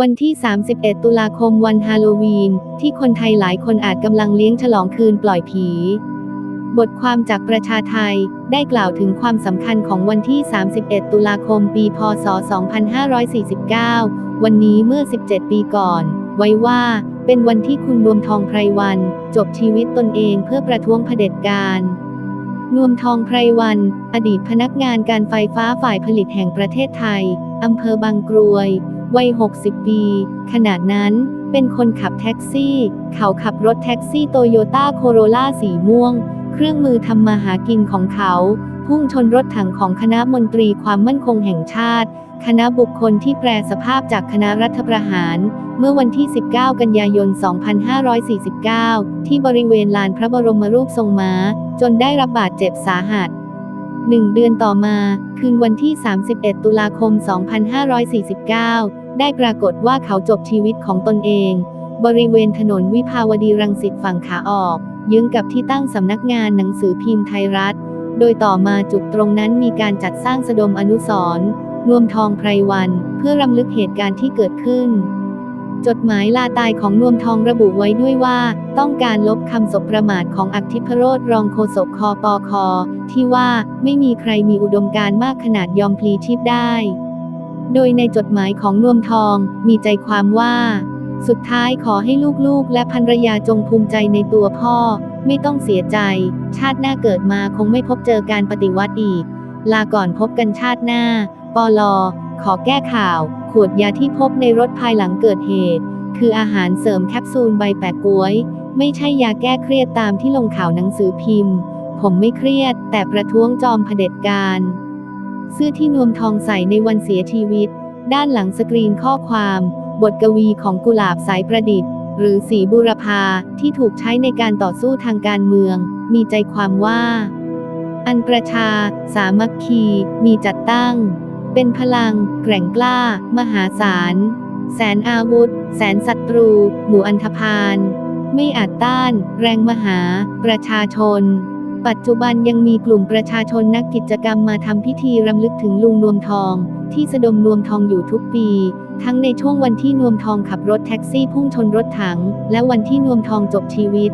วันที่ 31 ตุลาคมวันฮาโลวีน ที่คนไทยหลายคนอาจกำลังเลี้ยงฉลองคืนปล่อยผี บทความจากประชาไทยได้กล่าวถึงความสำคัญของวันที่ 31 ตุลาคม ปี พศ 2549 วันนี้เมื่อ 17 ปีก่อน ไว้ว่า เป็นวันที่คุณรวมทองไพรวัน จบชีวิตตนเองเพื่อประท้วงเผด็จการนวมทองไพรวัน อดีตพนักงานการไฟฟ้าฝ่ายผลิตแห่งประเทศไทย อำเภอบางกรวย วัย 60 ปี ขณะนั้นเป็นคนขับแท็กซี่ เขาขับรถแท็กซี่โตโยต้าโคโรล่าสีม่วง เครื่องมือทำมาหากินของเขา พุ่งชนรถถังของคณะมนตรีความมั่นคงแห่งชาติ คณะบุคคลที่แปรสภาพจากคณะรัฐประหาร เมื่อวันที่ 19 กันยายน 2549 ที่บริเวณลานพระบรมรูปทรงม้า จนได้รับบาดเจ็บสาหัสหนึ่งเดือนต่อมา คืนวันที่ 31 ตุลาคม 2549 ได้ปรากฏว่าเขาจบชีวิตของตนเอง บริเวณถนนวิภาวดีรังสิตฝั่งขาออกยึงกับที่ตั้งสำนักงานหนังสือพิมพ์ไทยรัฐ โดยต่อมาจุดตรงนั้นมีการจัดสร้างสดมอนุสรณ์นวมทองไพรวัน เพื่อรำลึกเหตุการณ์ที่เกิดขึ้น จดหมายลาตายของนวมทองระบุไว้ด้วยว่า ต้องการลบคำสบประมาทของอักทิพโรธรองโฆษกคอปอคอที่ว่าไม่มีใครมีอุดมการณ์มากขนาดยอมพลีชีพได้ โดยในจดหมายของนวมทองมีใจความว่า สุดท้ายขอให้ลูกๆ และภรรยาจงภูมิใจในตัวพ่อ ไม่ต้องเสียใจ ชาติหน้าเกิดมาคงไม่พบเจอการปฏิวัติอีก ลาก่อนพบกันชาติหน้า ปอลอ ขอแก้ข่าว ขวดยาที่พบในรถภายหลังเกิดเหตุ คืออาหารเสริมแคปซูลใบแปะก้วย ไม่ใช่ยาแก้เครียดตามที่ลงข่าวหนังสือพิมพ์ ผมไม่เครียด แต่ประท้วงจอมเผด็จการ เสื้อที่นวมทองใส่ในวันเสียชีวิต ด้านหลังสกรีนข้อความ บทกวีของกุหลาบสายประดิษฐ์ หรือสีบุรพาที่ถูกใช้ในการต่อสู้ทางการเมือง มีใจความว่า อันประชา สามัคคี มีจัดตั้ง เป็นพลัง แกร่งกล้า มหาศาล แสนอาวุธ แสนศัตรู หมู่อันธพาลไม่อาจต้าน แรงมหา ประชาชน ปัจจุบันยังมีกลุ่มประชาชนนักกิจกรรมมาทำพิธีรำลึกถึงลุงนวมทอง ที่สะดมนวมทองอยู่ทุกปี ทั้งในช่วงวันที่นวมทองขับรถแท็กซี่พุ่งชนรถถัง และวันที่นวมทองจบชีวิต